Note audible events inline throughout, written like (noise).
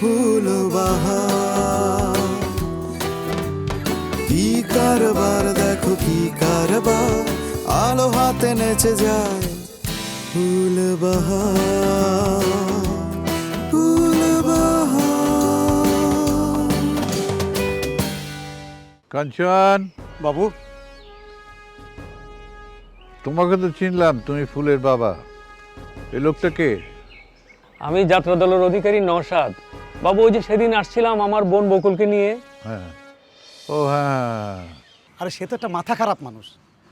ফুল বাহার কি কারবার দেখো কি কারবার। আলো হাতে নেচে যায় ফুল বাহার ফুল বাহার কাঞ্চন বাবু। তোমাকে তো চিনলাম তুমি ফুলের বাবা। এই লোকটা কে? আমি যাত্রা দলের অধিকারী নওশাদ। বাবু ওই যে সেদিন আসছিলাম আমার বোন বকুলকে নিয়ে। হ্যাঁ। ও হ্যাঁ। আরে সে তো একটা মাথা খারাপ মানুষ।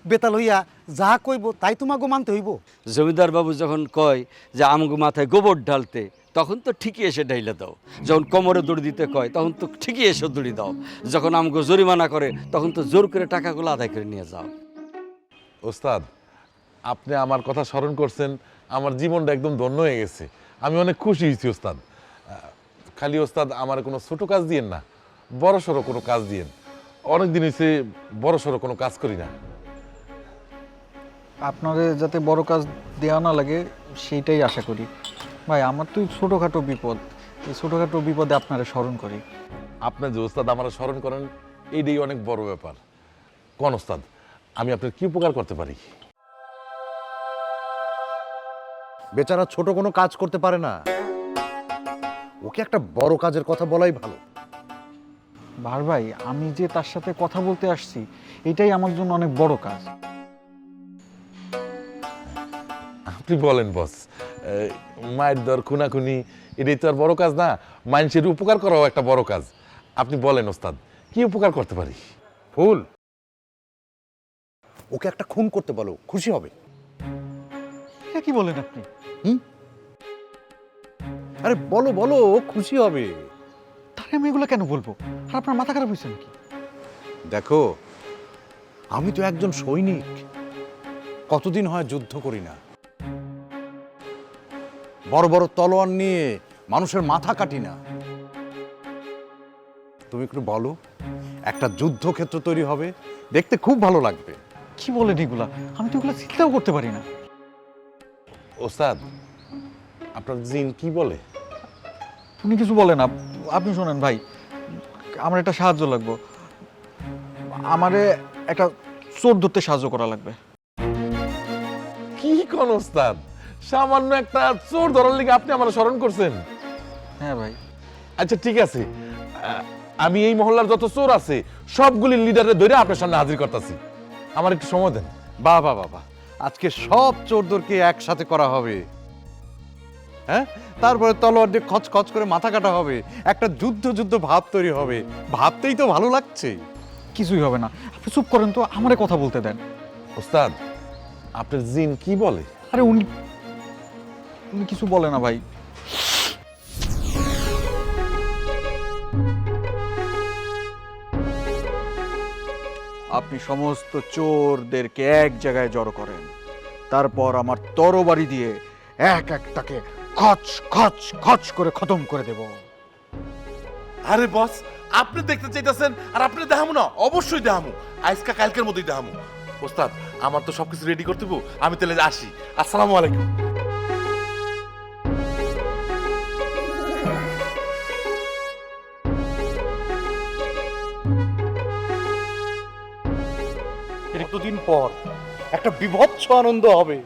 বেতাল হইয়া যা কইব তাই তোমাকে মানতে হইব। জমিদার বাবু যখন কয় যে আমগো মাথায় গোবর ঢালতে তখন তো ঠিকই এসে ঢাইলে দাও। যখন কোমরে দড়ি দিতে কয় তখন তো ঠিকই এসে দড়ি দাও। যখন আমগো জরিমানা করে তখন তো জোর করে টাকাগুলো আদায় করে নিয়ে যাও। ওস্তাদ আপনি আমার কথা স্মরণ করছেন আমার জীবনটা একদম ধন্য হয়ে গেছে। আমি অনেক খুশি হয়েছি ওস্তাদ। খালি ওস্তাদ আমার কোনো ছোটো কাজ দিয়েন না বড় সড়ো কোনো কাজ দিয়েন। অনেক দিন হয়েছে বড় সড়ো কোনো কাজ করি না। আপনাদের যাতে বড় কাজ দেওয়া না লাগে সেইটাই আশা করি। ভাই আমার তো ছোটোখাটো বিপদ। এই ছোটোখাটো বিপদে আপনারা স্মরণ করি। আপনার যে ওস্তাদ আমার স্মরণ করেন এইটাই অনেক বড় ব্যাপার। কোন ওস্তাদ আমি আপনার কি উপকার করতে পারি? বেচারা ছোট কোনো কাজ করতে পারে না। ওকে একটা বড় কাজের কথা বলাই ভালো। ভার ভাই আমি যে তার সাথে কথা বলতে আসছি এটাই আমার জন্য অনেক বড় কাজ। আপনি বলেন বস। মায়ের দর খুনাখুনি এটাই তো আর বড় কাজ না। মানুষের উপকার করাও একটা বড় কাজ। আপনি বলেন ওস্তাদ কি উপকার করতে পারি? ফুল ওকে একটা খুন করতে বলো খুশি হবে। এটা কি বলেন আপনি? আরে বলো বলো ও খুশি হবে। তাহলে আমি এগুলো কেন বলব? আর আপনার মাথা খারাপ হয়েছে নাকি? দেখো আমি তো একজন সৈনিক। কতদিন হয় যুদ্ধ করি না। বড় বড় তলোয়ার নিয়ে মানুষের মাথা কাটি না। তুমি একটু বলো একটা যুদ্ধক্ষেত্র তৈরি হবে দেখতে খুব ভালো লাগবে। কি বলেন এগুলা? আমি তো এগুলো চিন্তাও করতে পারি না। ওস্তাদ আপনার জিন কি বলে? উনি কিছু বলেন না আপনি শোনেন ভাই। আমার একটা সাহায্য লাগবে। আমারে একটা চোর ধরতে সাহায্য করা লাগবে। কি কোন ওস্তাদ? সামান্য একটা চোর ধরার লিগে আপনি আমার স্মরণ করছেন? হ্যাঁ ভাই। আচ্ছা ঠিক আছে। আহ, আমি এই মহল্লার যত চোর আছে সবগুলি লিডারে ধরে আপনার সামনে হাজির করতেছি। আমার একটু সময় দেন। বাবা বাবা আজকে সব চোরদেরকে একসাথে করা হবে। হ্যাঁ? তারপরে তলোয়ার দিয়ে খচ খচ করে মাথা কাটা হবে। একটা যুদ্ধ যুদ্ধ ভাব তৈরি হবে। ভাবতেই তো ভালো লাগছে। কিছুই হবে না। আপনি চুপ করেন তো আমারে কথা বলতে দেন। ওস্তাদ আপনার জিন কি বলে? আরে উনি উনি কিছু বলে না ভাই। আপনি সমস্ত চোরদেরকে এক জায়গায় জড়ো করেন। তারপর আমার তরবারি দিয়ে এক একটাকে খচ খচ খচ করে খতম করে দেব। আরে বস আপনি দেখতে চাইতেছেন আর আপনি দেখামু না অবশ্যই দেখামু। আজকা কালকের মধ্যেই দেখামু। ওস্তাদ আমার তো সবকিছু রেডি করতে আমি তাহলে আসি। আসসালামু আলাইকুম। কতদিন পর একটা বিভৎস আনন্দ হবে।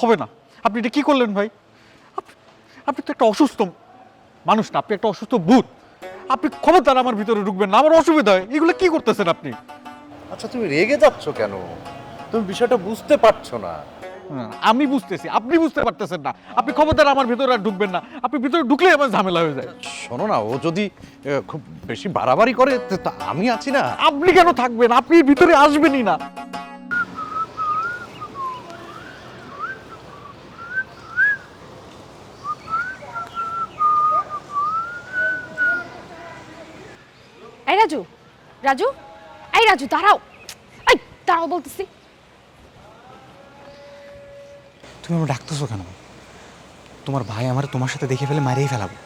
হবে না। আপনি এটা কি করলেন ভাই? আপনি তো একটা অসুস্থ মানুষ না আপনি একটা অসুস্থ ভূত। আপনি ক্ষমতার আমার ভিতরে ঢুকবেন না আমার অসুবিধা হয়। এগুলো কি করতেছেন আপনি? আচ্ছা তুমি রেগে যাচ্ছ কেন? তুমি বিষয়টা বুঝতে পারছ না। আমি বুঝতেছি আপনি বুঝতে পারতেছেন না। আপনি ক্ষমতার আমার ভিতরে আর ঢুকবেন না। আপনি ভিতরে ঢুকলেই আমার ঝামেলা হয়ে যায়। শোনো না ও যদি খুব বেশি বাড়াবাড়ি করে আমি আছি না। আপনি কেন থাকবেন? আপনি ভিতরে আসবেনই না। রাজু? এই রাজু দাঁড়াও। এই দাঁড়াও বলতেছি। তুমি আমার ডাকতেছো কেন? তোমার ভাই আমার তোমার সাথে দেখে ফেলে মারিয়ে ফেলাবো।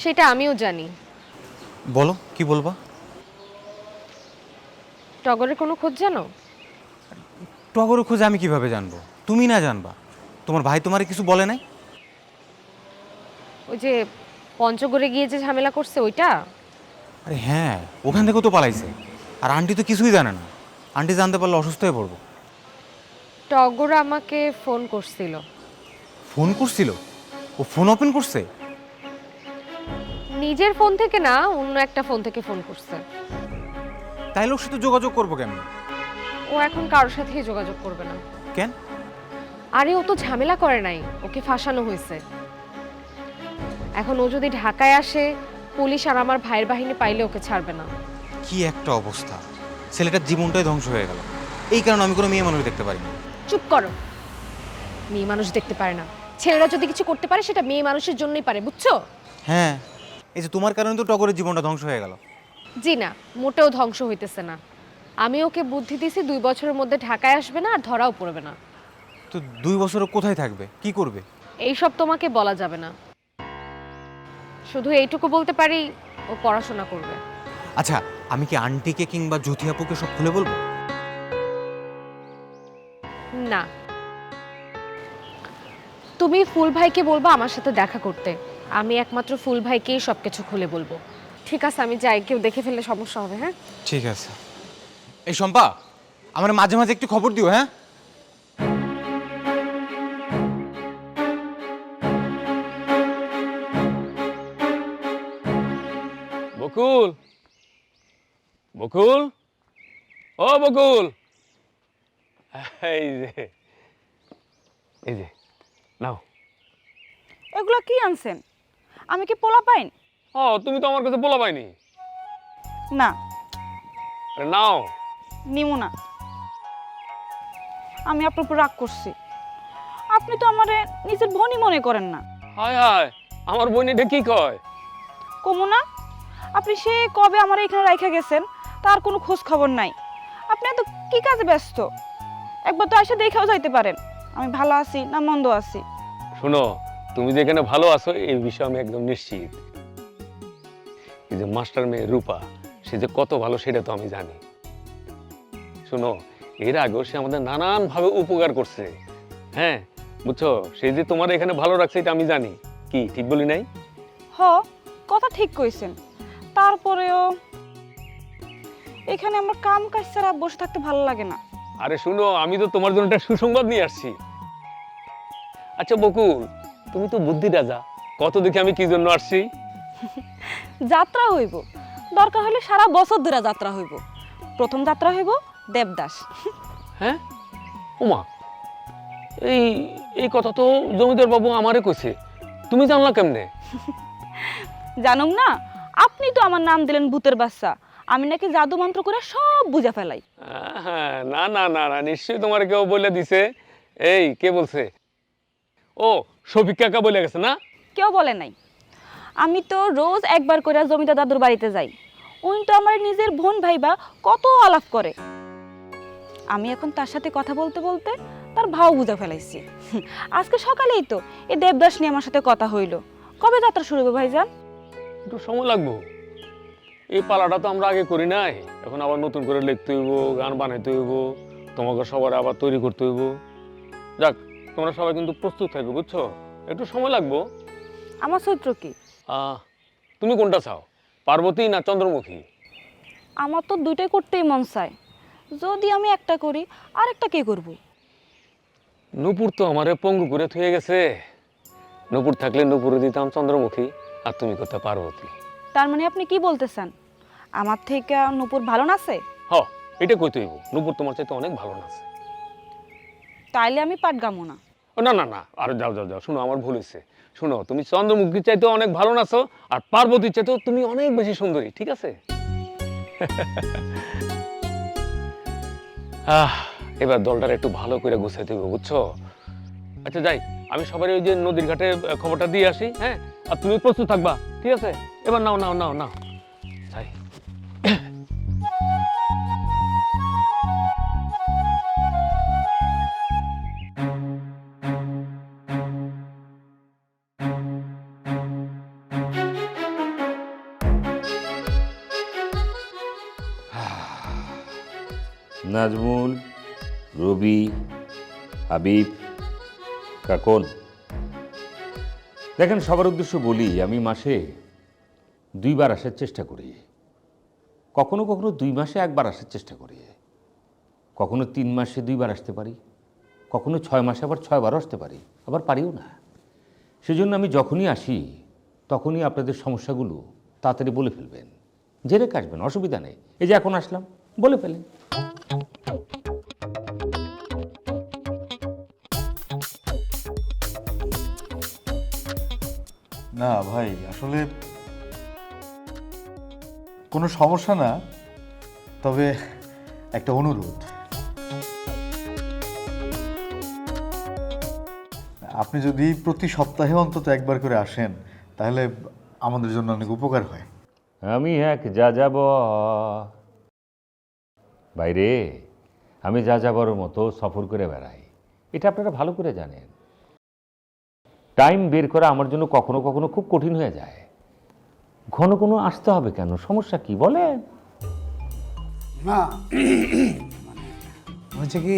সেটা আমিও জানি। বলো কি বলবা? টগরের কোনো খোঁজ জানো? টগর খোঁজ আমি কীভাবে জানব? তুমি না জানবা। তোমার ভাই তোমার কিছু বলে নাই? ওই যে পঞ্চগড়ে গিয়ে যে ঝামেলা করছে ওইটা? আরে হ্যাঁ ওখান থেকেও তো পালাইছে। আর আন্টি তো কিছুই জানে না। আন্টি জানতে পারলে অসুস্থ হয়ে পড়ব। টগর আমাকে ফোন করছিল। ফোন করছিল? ও ফোন ওপেন করছে? নিজের ফোন থেকে না অন্য একটা ফোন থেকে ফোন করছে। তাইলে ওর সাথে যোগাযোগ করব কেন? ও এখন কারোর সাথেই যোগাযোগ করবে না। কেন? আরে ও তো ঝামেলা করে নাই। ওকে ফাঁসানো হয়েছে। এখন ও যদি ঢাকায় আসে পুলিশ আর আমার ভাইয়ের বাহিনী পাইলে ওকে ছাড়বে না। কি একটা অবস্থা। ছেলেটার জীবনটাই ধ্বংস হয়ে গেল। এই কারণে আমি কোনো মেয়ে মানুষ দেখতে পারি না। চুপ করো। মেয়ে মানুষ দেখতে পারে না। ছেলেরা যদি কিছু করতে পারে সেটা মেয়ে মানুষের জন্যই পারে বুঝছ? হ্যাঁ। এই যে তোমার কারণে তো টগরের জীবনটা ধ্বংস হয়ে গেল। জি না মোটেও ধ্বংস হইতেছে না। আমি ওকে বুদ্ধি দিছি দুই বছরের মধ্যে ঢাকায় আসবে না আর ধরাও পড়বে না। তো দুই বছর কোথায় থাকবে? কি করবে? এইসব তোমাকে বলা যাবে না। শুধু এইটুকু বলতে পারি ও পড়াশোনা করবে। আচ্ছা আমি কি আন্টিকে কিংবা জ্যোতি আপুকে সব খুলে বলব? না। তুমি ফুল ভাইকে বলব আমার সাথে দেখা করতে। আমি একমাত্র ফুল ভাইকেই সব কিছু খুলে বলব। ঠিক আছে আমি যাই কেউ দেখে ফেললে সমস্যা হবে হ্যাঁ? ঠিক আছে। এই শম্পা আমার মাঝে মাঝে একটু খবর দিও হ্যাঁ? বকুল বকুল ও বকুল এই যে। এই যে নাও। এগুলো কি আনছেন? আমি কি পোলা পাইন? ও তুমি তো আমার কাছে বলা পাইনি। না। আরে নাও। নিমু না। আমি আপনার উপর রাগ করছি। আপনি তো আমারে নিজের বোনই মনে করেন না। হায় হায় আমার বোন এটা কি কয়? কমু না। আপনি সে কবে আমার এখানে রাইখা গেছেন তার কোনো খোঁজ খবর নাই। আপনি এত কি কাজে ব্যস্ত? একবার তো এসে দেখেও যাইতে পারেন। আমি ভালো আছি না মন্দ আছি? শোনো তুমি যেখানে ভালো আছো এই বিষয়ে আমি একদম নিশ্চিত। এই যে মাস্টার মেয়ে রূপা সে যে কত ভালো সেটা তো আমি জানি। শোনো এর আগেও সে আমাদের নানান ভাবে উপকার করছে। হ্যাঁ বুঝছ? সে যে তোমার এখানে ভালো রাখছে এটা আমি জানি। কি ঠিক বলি নাই? হ কথা ঠিক কইছেন। তারপরেও এখানে আমার কাম কাজ ছাড়া বসে থাকতে ভালো লাগে না। আরে শুনো আমি তো তোমার জন্য একটা সুসংবাদ নিয়ে আসছি। আচ্ছা বকুল তুমি তো বুদ্ধি রাজা। কত দেখি আমি কি জন্য আসছি? (laughs) যাত্রা হইব। দরকার হলে সারা বছর ধরে যাত্রা হইব। প্রথম যাত্রা হইব দেবদাস। হ্যাঁ? উমা এই এই কথা তো জমিদার বাবু আমারে কইছে। তুমি জানলা কেমনে? (laughs) জানুম না? আপনি তো আমার নাম দিলেন ভূতের বাচ্চা। আমি নাকি জাদু মন্ত্র করে সব বুঝা ফেলাই। হ্যাঁ না না না না নিশ্চয়ই তোমার কেউ বলে দিছে। এই কে বলছে? ও শফিক কাকা বলে গেছে না? কেউ বলে নাই। আমি তো রোজ একবার করে জমিদার দাদুর বাড়িতে যাই। উনি তো আমার নিজের বোন ভাইবা কত আলাপ করে। আমি এখন তার সাথে কথা বলতে বলতে তার ভাও বুঝা ফেলাইছি। আজকে সকালেই তো এই দেবদাস নিয়ে আমার সাথে কথা হইল। কবে যাত্রা শুরু হবে ভাইজান? একটু সময় লাগবো। এই পালাটা তো আমরা আগে করি নাই। এখন আবার নতুন করে লিখতে হইব গান বানাইতে হইব তোমাকে সবার আবার তৈরি করতে হইব। যাক তোমরা সবাই কিন্তু প্রস্তুত থাকবে বুঝছ? একটু সময় লাগবো। আমার চরিত্র কি? তুমি কোনটা চাও? পার্বতী না চন্দ্রমুখী? আমার তো দুইটাই করতেই মন চায়। যদি আমি একটা করি আর একটা কে করব? নূপুর তো আমারে পঙ্গু করে থুয়ে গেছে। নূপুর থাকলে নূপুরে দিতাম চন্দ্রমুখী। আর তুমি করতে পার্বতী তার মানে আপনি কি বলতেছেন? আমার থেকে নূপুর ভালো নাচে হ এটা কইতে হইব নূপুর তোমার চাইতে অনেক ভালো নাচে তাইলে আমি পাট গামো না। ও না না না আর যাও যাও যাও শুনো আমার ভুল হয়েছে শুনো তুমি চন্দ্রমুখীর চাইতে অনেক ভালো নাচো আর পার্বতীর চাইতেও তুমি অনেক বেশি সুন্দরী ঠিক আছে? (laughs) আহ এবার দলটার একটু ভালো করে গুছাইতে হবে বুঝছ? আচ্ছা যাই আমি সবারই ওই যে নদীর ঘাটে খবরটা দিয়ে আসি হ্যাঁ? আর তুমি প্রস্তুত থাকবা, ঠিক আছে? এবার নাও নাও নাও নাও। নাজমুল, রবি, হাবিব, কাকন। দেখেন, সবার উদ্দেশ্য বলি, আমি মাসে দুইবার আসার চেষ্টা করি। কখনো কখনো দুই মাসে একবার আসার চেষ্টা করি। কখনো তিন মাসে দুইবার আসতে পারি। কখনো ছয় মাসে আবার ছয়বারও আসতে পারি। আবার পারিও না। সেজন্য আমি যখনই আসি, তখনই আপনাদের সমস্যাগুলো তাড়াতাড়ি বলে ফেলবেন। জেনে কাটবেন, অসুবিধা নেই। এই যে এখন আসলাম, বলে ফেলেন। না ভাই, আসলে কোনো সমস্যা না, তবে একটা অনুরোধ। আপনি যদি প্রতি সপ্তাহে অন্তত একবার করে আসেন, তাহলে আমাদের জন্য অনেক উপকার হয়। আমি এক যা যাব বাইরে আমি যা যাবার মতো সফর করে বেড়াই। এটা আপনারা ভালো করে জানেন। টাইম বের করা আমার জন্য কখনো কখনো খুব কঠিন হয়ে যায়। ঘন ঘন আসতে হবে কেন? সমস্যা কি? বলেন। না মানে হয়েছে কি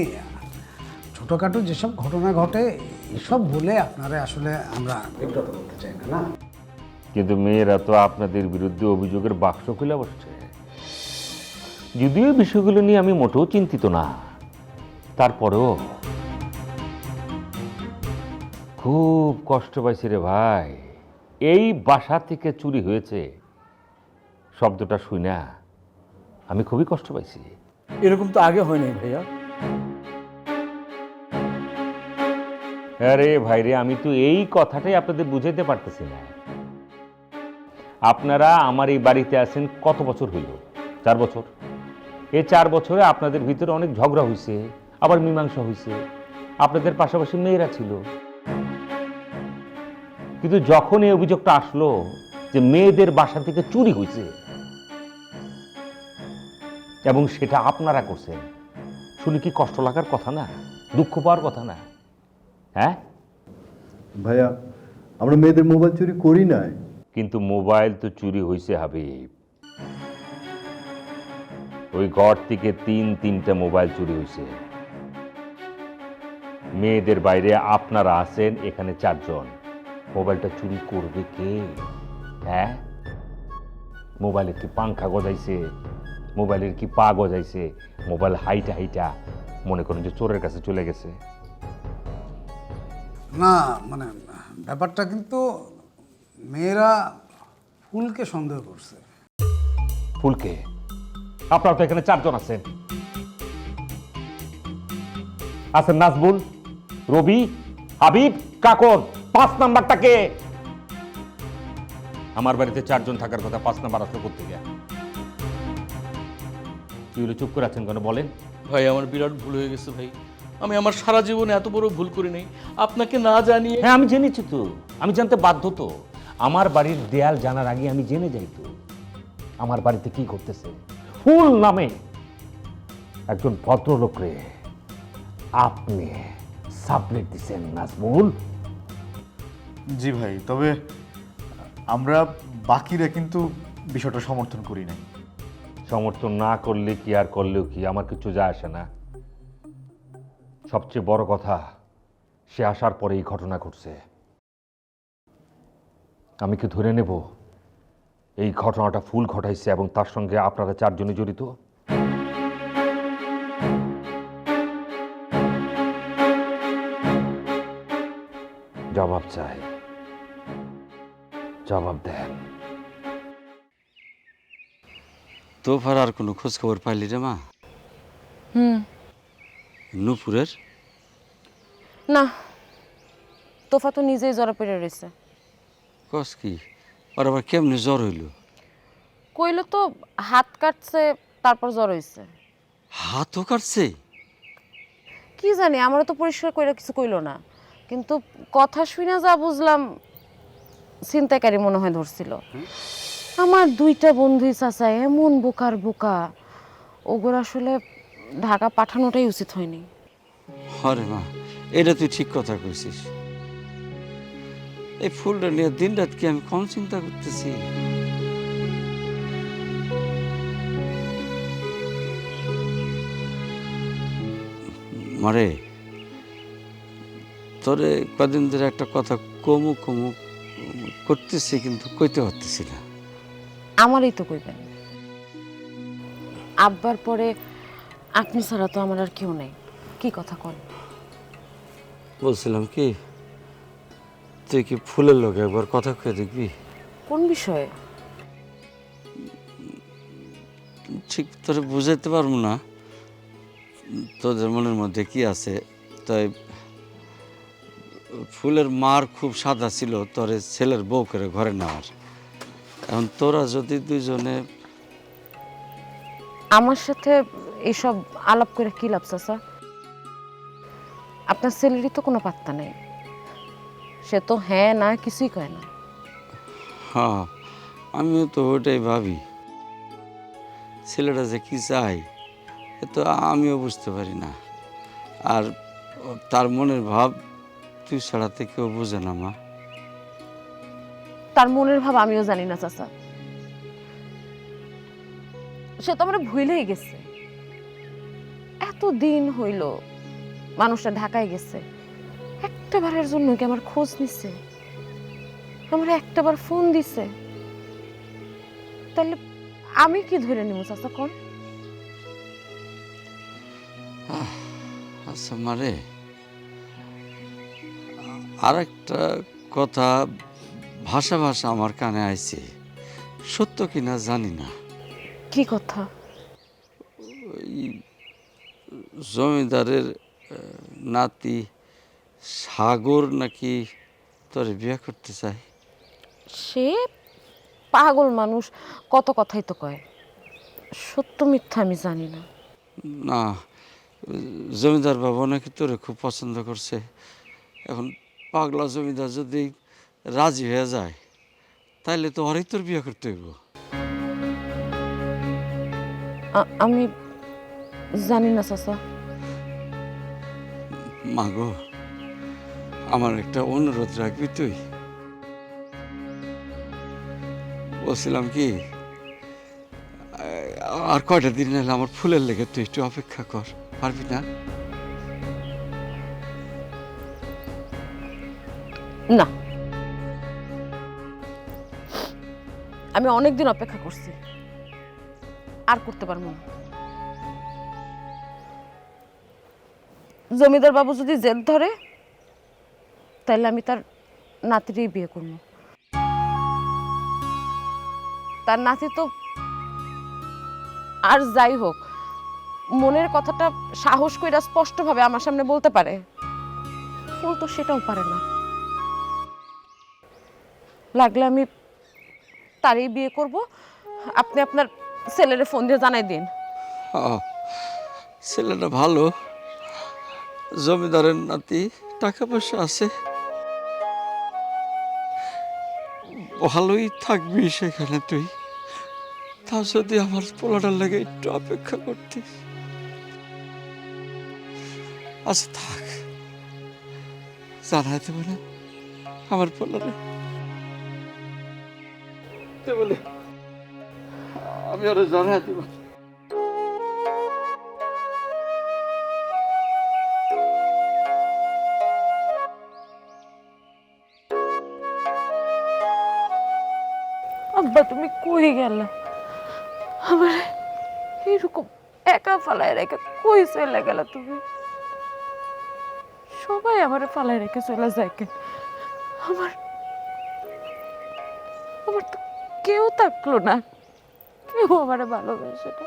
ছোটোখাটো যেসব ঘটনা ঘটে এসব বলে আপনারা আসলে আমরা বিব্রত করতে চাই না না? কিন্তু মেয়েরা তো আপনাদের বিরুদ্ধে অভিযোগের বাক্স খুলে বসছে। যদিও বিষয়গুলো নিয়ে আমি মোটেও চিন্তিত না তারপরেও খুব কষ্ট পাইছি রে ভাই। এই বাসা থেকে চুরি হয়েছে। শব্দটা শুই না। আমি খুবই কষ্ট পাইছি। এরকম তো আগে হয় নাই ভাইয়া। আরে ভাইরে আমি তো এই কথাটাই আপনাদের বুঝাইতে পারতেছি না। আপনারা আমার এই বাড়িতে আছেন কত বছর হইল? চার বছর। এই চার বছরে আপনাদের ভিতরে অনেক ঝগড়া হয়েছে আবার মীমাংসা হয়েছে আপনাদের পাশাপাশি মেয়েরা ছিল। কিন্তু যখন এই অভিযোগটা আসলো যে মেয়েদের বাসা থেকে চুরি হয়েছে এবং সেটা আপনারা করছেন শুনে কি কষ্ট লাগার কথা না? দুঃখ পাওয়ার কথা না? হ্যাঁ? ভাইয়া আমরা মেয়েদের মোবাইল চুরি করি নাই। কিন্তু মোবাইল তো চুরি হয়েছে হাবিব। ওই ঘর থেকে তিন তিনটা মোবাইল চুরি হয়েছে। মেয়েদের বাইরে আপনারা আছেন এখানে চারজন। মোবাইলটা চুরি করবে কে? হ্যাঁ? মোবাইলের কি পাংখা গজাইছে? মোবাইলের কি পা গজাইছে? মোবাইল হাইটা হাইটা মনে করেন যে চোরের কাছে চলে গেছে। না মানে ব্যাপারটা কিন্তু মেয়েরা ফুলকে সন্দেহ করছে। ফুলকে? আপনারা তো এখানে চারজন আছেন। আছেন নাজবুল রবি হাবিব কাকর পাঁচ নাম্বারটাকে। আমার বাড়িতে চারজন থাকার কথা পাঁচ নাম্বার আসলো করতে গিয়ে কি হলো চুপ করে আছেন কেন বলেন? ভাই আমার বিরাট ভুল হয়ে গেছে ভাই। আমি আমার সারা জীবনে এত বড় ভুল করি নাই। আপনাকে না জানিয়ে হ্যাঁ আমি জেনেছি তো। আমি জানতে বাধ্য তো। আমার বাড়ির দেয়াল জানার আগে আমি জেনে যাই তো। আমার বাড়িতে কি করতেছে ফুল নামে একজন ভদ্রলোক রে আপনি সাবলেট দিচ্ছেন নাজমুল। জি ভাই, তবে আমরা বাকিরা কিন্তু বিষয়টা সমর্থন করি নাই। সমর্থন না করলে কি আর করলেও কি? আমার কিছু যায় আসে না। সবচেয়ে বড় কথা, সে আসার পরে এই ঘটনা ঘটছে। আমি কি ধরে নেব? এই ঘটনাটা ফুল ঘটাইছে এবং তার সঙ্গে আপনারা চারজনই জড়িত? জবাব চাই। জবাব দেন। তোফার আর কোনো খোঁজ খবর পাইলি রে মা? হুম। নুপুরের? না তোফা তো নিজেই জ্বরে পেরে রয়েছে। কস কি? আর আবার কেমনে জ্বর হইল? কইলো তো হাত কাটছে তারপর জ্বর হয়েছে হাতও কাটছে? কি জানি আমারও তো পরিষ্কার কইরা কিছু কইলো না। কিন্তু কথা শুনে যা বুঝলাম ছিনতাইকারী মনে হয় ধরছিল। আমার দুইটা বন্ধুই চাচা এমন বোকার বোকা, ওগুলো আসলে ঢাকা পাঠানোটাই উচিত হয়নি। আরে মা, এটা তুই ঠিক কথা কইছিস। এই ফুলটা নিয়ে দিন রাত কি আমি কম চিন্তা করতেছি? মারে, তোরে কদিন ধরে একটা কথা কমু কমু করতেছি কিন্তু কইতে পারতেছি না। আমারই তো কইবেন। আব্বার পরে আপনি ছাড়া তো আমার আর কেউ নেই। কি কথা কন? বলছিলাম কি তুই কি ফুলের লোক একবার কথা কয়ে দেখবি? কোন বিষয়ে? ঠিক তোরে বুঝাইতে পারব না। তোদের মনের মধ্যে কি আছে? তাই ফুলের মার খুব সাদা ছিল তোরে ছেলের বউ করে ঘরে নেওয়ার। এখন তোরা যদি দুইজনে আমার সাথে এইসব আলাপ করে কি লাভ চাচা? আপনার ছেলেরই তো কোনো পাত্তা নেই। সে তো হ্যাঁ না কিছুই কয় না। হ্যাঁ আমিও তো ওটাই ভাবি। ছেলেটা যে কি চাই এ তো আমিও বুঝতে পারি না। আর তার মনের ভাব তুই ছাড়াতে কেউ বোঝে না মা। তার মনের ভাব আমিও জানি না চাচা। সে তো আমরা ভুলেই গেছে। এত দিন হইল মানুষটা ঢাকায় গেছে। একটা বারের জন্য কি আমার খোঁজ নিচ্ছে আমার একটা বার ফোন দিছে। তাহলে আমি কি ধরে নিব চাচা কোন? আচ্ছা মারে আর একটা কথা ভাষা ভাষা আমার কানে আইছে। সত্য কিনা জানি না। কি কথা? ওই জমিদারের নাতি সাগর নাকি তোর বিয়ে করতে চাই সে পাগল মানুষ কত কথাই তো কয়। সত্য মিথ্যা আমি জানি না। না জমিদার বাবা নাকি তোরে খুব পছন্দ করছে। এখন পাগলা জমিদার যদি রাজি হয়ে যায় তাইলে তো হরেই তোর বিয়ে করতে হইব। আমি জানি না চাচা। মাগো আমার একটা অনুরোধ রাখবি তুই। বলছিলাম কি আর কয়টা দিন এলে আমার ফুলের লেগে তুই একটু অপেক্ষা কর পারবি না? না। আমি অনেক দিন অপেক্ষা করছি। আর করতে পারব না। জমিদার বাবু যদি জেদ ধরে, তাহলে আমি তার নাতিরই বিয়ে করব। তার নাতি তো আর যাই হোক, মনের কথাটা সাহস কইরা স্পষ্টভাবে আমার সামনে বলতে পারে। ফুল তো সেটাও পারে না। লাগলে আমি তারই বিয়ে করব। আপনি আপনার ছেলেরে ফোন দিয়ে জানাই দিন। ছেলেটা ভালো। জমিদারের নাতি, টাকা পয়সা আছে। ভালোই থাকবি সেখানে তুই। তা যদি আমার পোলাটার লাগে একটু অপেক্ষা করতিস। আচ্ছা থাক। জানাইতে বলে আমার পোলারে বলে, আমি ওরা জানাই দেবো। আব্বা, তুমি কই গেল? আমার এরকম একা ফালায় রেখে কই চলে গেল তুমি? সবাই আমার ফালায় রেখে চলে যায় আমার আমার তো কেউ থাকল না। কেউ আমার ভালোবাসে না।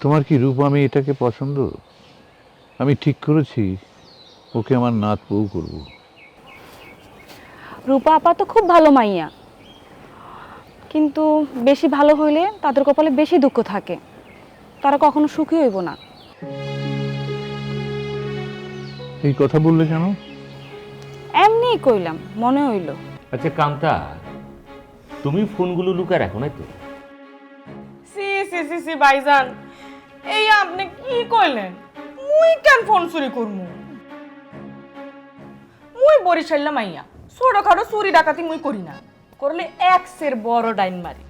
তোমার কি রূপ আমি এটাকে পছন্দ? আমি ঠিক করেছি ওকে আমার নাত বউ করব। রূপা আপা তো খুব ভালো মাইয়া। কিন্তু বেশি ভালো হইলে তাদের কপালে বেশি দুঃখ থাকে। তারা কখনো সুখী হইব না। এই কথা বললে কেন? এমনি কইলাম মনে হইল। আচ্ছা কান্তা তুমি ফোনগুলো লুকা রাখো না তো? সি সি সি সি ভাইজান এই আপনি কি কইলেন? মুই কেন ফোন চুরি করমু? মুই বরিশাল্লা মাইয়া ছোটখাটো চুরি ডাকাতি মুই করি না। করলে এক্সের বড় ডাইন মারি।